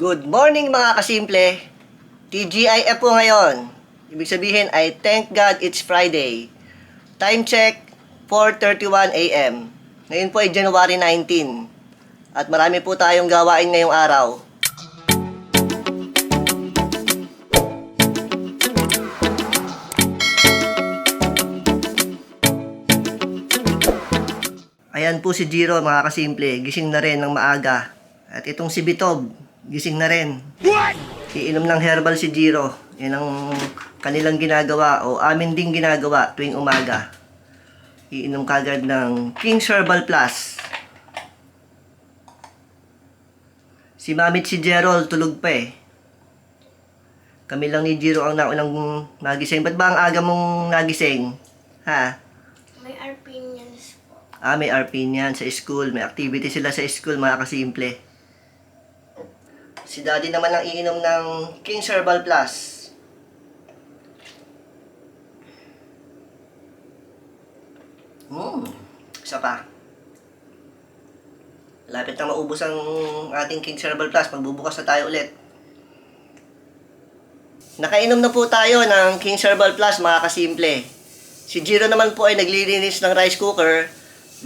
Good morning mga kasimple. TGIF po ngayon. Ibig sabihin ay thank God it's Friday. Time check 4:31 AM. Ngayon po ay January 19. At marami po tayong gawain ngayong araw. Ayan po si Jiro mga kasimple, gising na rin ng maaga. At itong si Bitob, gising na rin. Iinom ng herbal si Jiro. Yan ang kanilang ginagawa o amin ding ginagawa tuwing umaga. Iinom kagad ng King's Herbal Plus. Si Mamit si Gerald tulog pa eh. Kami lang ni Jiro ang naunang nagising. Ba't ba ang aga mong nagising? Ha? May opinions po. Ah, may RP niyan sa school. May activity sila sa school, mga kasimple. Si daddy naman ang iinom ng King's Herbal Plus. Hmm, isa pa. Lapit na maubos ang ating King's Herbal Plus. Magbubukas na tayo ulit. Nakainom na po tayo ng King's Herbal Plus, mga kasimple. Si Jiro naman po ay naglilinis ng rice cooker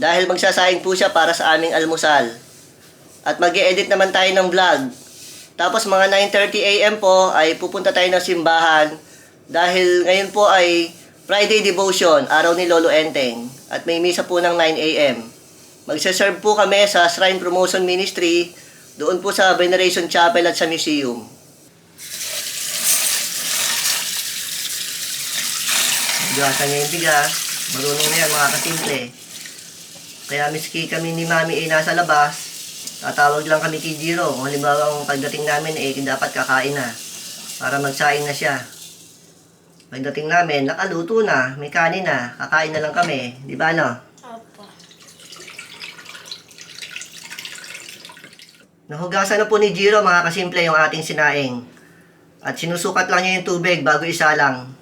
dahil magsasayang po siya para sa aming almusal. At mag edit naman tayo ng vlog. Tapos mga 9.30 a.m. po ay pupunta tayo ng simbahan dahil ngayon po ay Friday Devotion, araw ni Lolo Enteng. At may misa po ng 9 a.m. Magsaserve po kami sa Shrine Promotion Ministry doon po sa Veneration Chapel at sa museum. Bigasan niya yung bigas. Marunong na yan mga kasimple. Kaya miski kami ni Mami ay nasa labas, tatawag lang kami kay Jiro. Kung halimbawa ang pagdating namin eh dapat kakain na. Para magsaing na siya. Pagdating namin, nakaluto na, may kanin na, kakain na lang kami. Di ba no? Opo. Nahugasan na po ni Jiro mga kasimple yung ating sinaing. At sinusukat lang niya yung tubig bago isalang.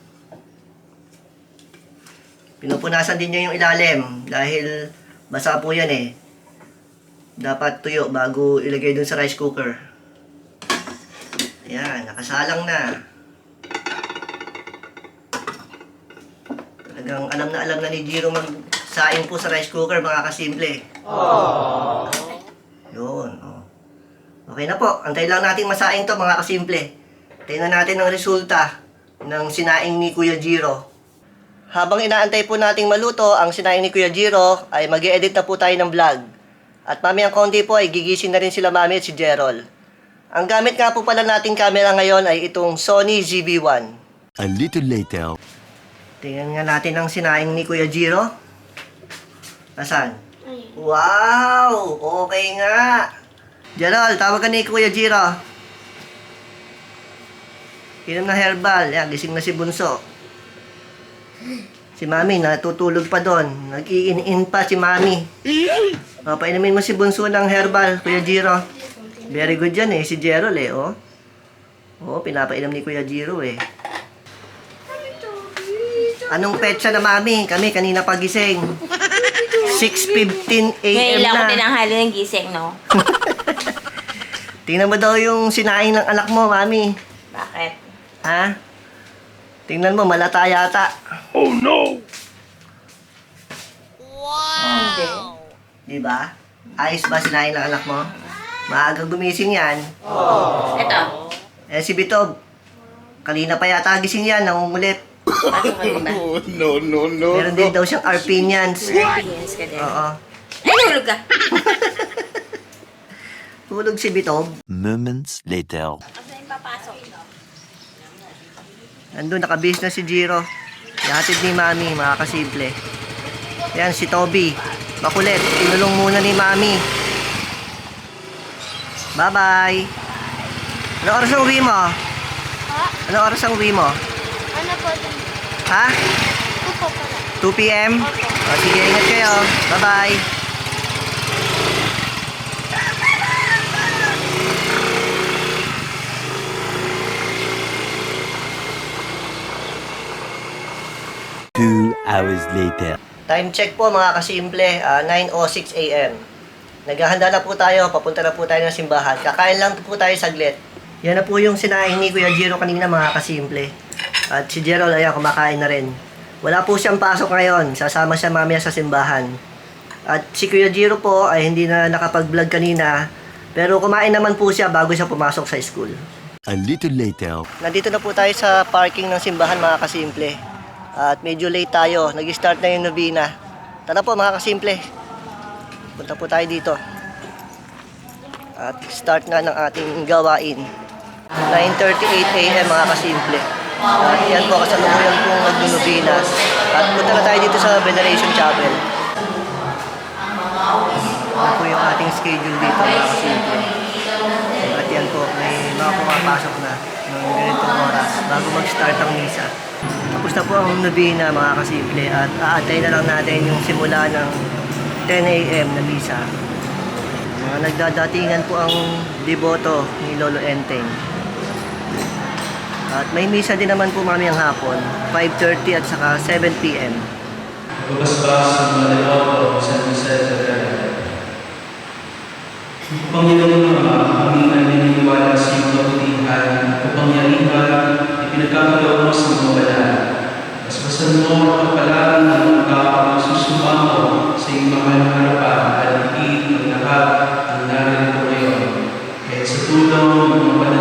Pinupunasan din niya yung ilalim dahil basa po yan eh. Dapat tuyo bago ilagay dun sa rice cooker. Ayan, nakasalang na. Talagang alam na alam na ni Jiro magsaing po sa rice cooker mga kasimple. Yun, oh. Okay na po. Antay lang natin masaing to mga kasimple. Tingnan natin ang resulta ng sinaing ni Kuya Jiro. Habang inaantay po nating maluto ang sinaing ni Kuya Jiro, ay mag edit na po tayo ng vlog. At mamayang konti po ay gigising na rin sila mami at si Gerald. Ang gamit nga po pala nating camera ngayon ay itong Sony ZV-1. A little later. Tingnan nga natin ang sinaing ni Kuya Jiro. Nasaan? Wow! Okay nga! Gerald, tawag ka ni Kuya Jiro. Inom na herbal. Yan, gising na si Bunso. Si Mami, natutulog pa doon. Nag-iin-in pa si Mami. O, painumin mo si Bunso ng herbal, Kuya Jiro. Very good yan eh, si Gerald eh, oh. Oo, pinapainom ni Kuya Jiro eh. Anong petsa na Mami? Kami, kanina pagising. 6.15 a.m. Ngayon lang ako na. tinanghali ng gising, no? Tingnan mo daw yung sinaing ng anak mo, mami. Bakit? Ha? Tingnan mo, malata yata. Hindi. Di ba? Ayos ba sinaing ng anak mo? Maagang gumising yan. Ito. Eh, si Bitob. Kanina pa yata gising yan, nangungulit. Pasok ka ba? No, no, no. Meron din daw siyang Arpinians. Yes ka din. Oo. Ay, nahulog ka. Tulog si Bitob. Moments later. Nandun, nakabihis na si Jiro. Ihatid ni Mami, mga kasimple. Yan, si Toby. Makulit. Tinulong muna ni Mami. Bye-bye. Ano oras ang uwi mo? Ha? Ano oras ang uwi mo? Ano po? Ha? Opo pala. 2 p.m.? O, sige, ingat kayo. Bye-bye. Two hours later. Time check po mga kasimple, ah, 9.06 a.m. Naghahanda na po tayo, papunta na po tayo ng simbahan. Kakain lang po tayo saglit. Yan na po yung sinaing ni Kuya Jiro kanina mga kasimple. At si Gerald, ayan, kumakain na rin. Wala po siyang pasok ngayon. Sasama siya mamaya sa simbahan. At si Kuya Jiro po ay hindi na nakapag-vlog kanina. Pero kumain naman po siya bago siya pumasok sa school. A little later. Nandito na po tayo sa parking ng simbahan mga kasimple. At medyo late tayo. Nag-start na yung novena. Tara po mga kasimple. Punta po tayo dito. At start na ng ating gawain. 9.38 a.m. mga kasimple. At yan po kasalukuyan pong nag-novena. At punta na tayo dito sa Veneration Chapel. Yan po yung ating schedule dito mga kasimple. At yan po, may mga pumapasok na ganitong oras bago mag-start ang misa. Tapos na po ang novena mga kasimple at aantay na lang natin yung simula ng 10 a.m. na misa. Mga nagdadatingan po ang deboto ni Lolo Enteng. At may misa din naman po mamayang hapon, 5.30 at saka 7 p.m. Pagbasbas ng mga devoto sa Jose Sagrada. Panginoon tulong ng mga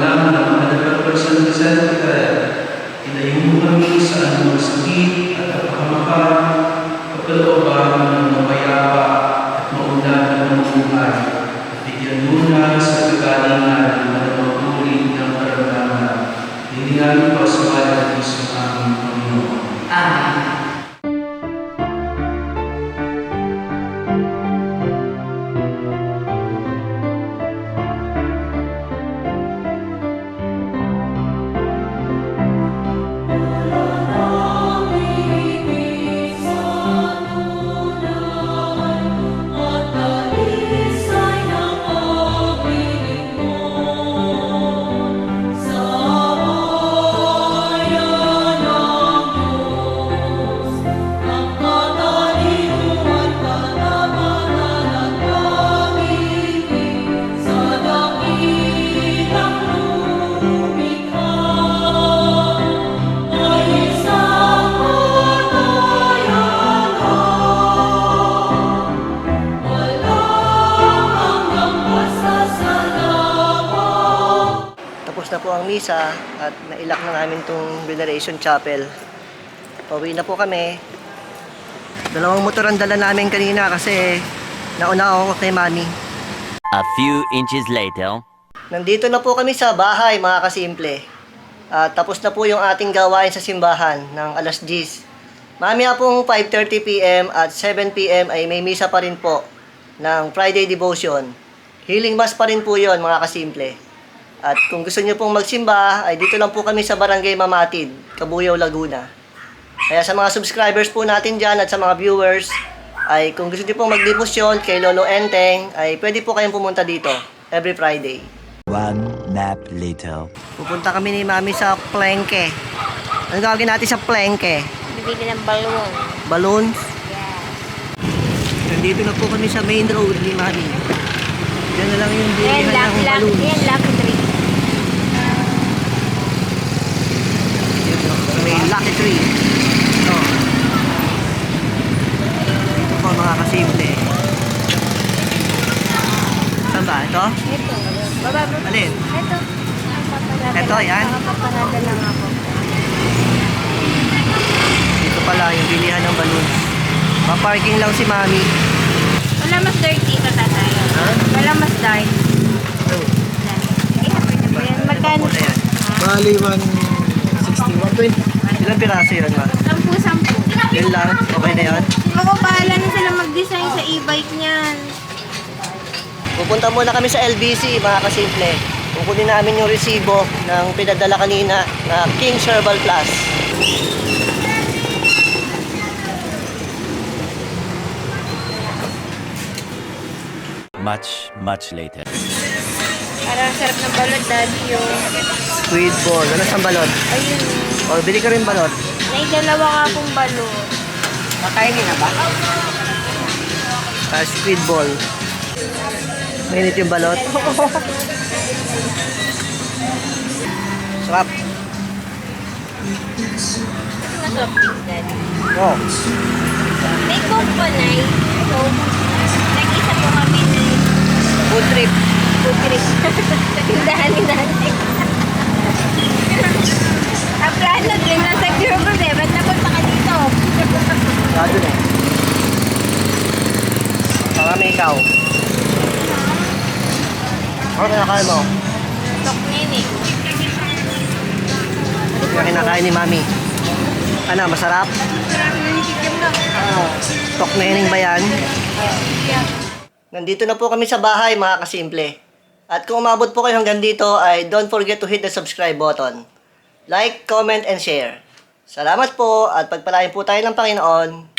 misa at nailak na namin tong Veneration Chapel. Pauwi na po kami. Dalawang motor ang dala namin kanina kasi nauna ako kay mami. A few inches later. Nandito na po kami sa bahay mga kasimple. At tapos na po yung ating gawain sa simbahan ng alas 10. Mamaya pong 5.30pm at 7pm ay may misa pa rin po ng Friday Devotion. Healing Mass pa rin po yon mga kasimple. At kung gusto niyo pong magsimba, ay dito lang po kami sa Barangay Mamatid, Kabuyaw, Laguna. Kaya sa mga subscribers po natin dyan at sa mga viewers, ay kung gusto niyo pong magdebosyon kay Lolo Enteng, ay pwede po kayong pumunta dito every Friday. One nap later. Pupunta kami ni Mami sa Plengke. Ano gagawin natin sa Plengke? Bibili ng balon. Balloons. Yeah. Nandito na po kami sa main road ni Mami. Diyan na lang yung Yan, lucky, ng balloons. yan, tree. Dito, sa may Lucky Tree. Ito. Dito po mga kasimple. Saan ba? Ito? Ito. Baba, baba. Alin? Ito. Ito, yan? Papanada lang ako. Dito pala yung bilihan ng balloons. Pa-parking lang si Mami. Wala mas dirty ka tatay. Ha? Wala mas dark. Yan. Magkano? Ano? Bali, 160, 120. Ilang piraso yun, Ma? Sampu-sampu. Yun lang? Okay na yun? Ako, bahala na sila mag-design sa e-bike niyan. Pupunta muna kami sa LBC, mga kasimple. Kukunin namin yung resibo ng pinadala kanina na King Herbal Plus. Much, much later. Parang sarap ng balot, daddy, yun. Squid ball. Ano sa balot? Ayun. O, bili ka rin balot. May dalawa ka pong balot. Ah, squid ball. Mainit yung balot. Sarap. Masarap din, Daddy. Oh. May coke po, Nay. So, nag-isa po kami na Food trip. Trip sa tindahan ni Nanay. Ang plano din lang sa Google eh. Ba't napunta ka dito? Na eh. Baka may ikaw. Ano kinakain mo? Tok nini. Ano kinakain ni Mami? Ano, masarap? Tok nening ba yan? Nandito na po kami sa bahay mga kasimple. At kung umabot po kayo hanggang dito ay don't forget to hit the subscribe button. Like, comment, and share. Salamat po at pagpalain po tayo ng Panginoon.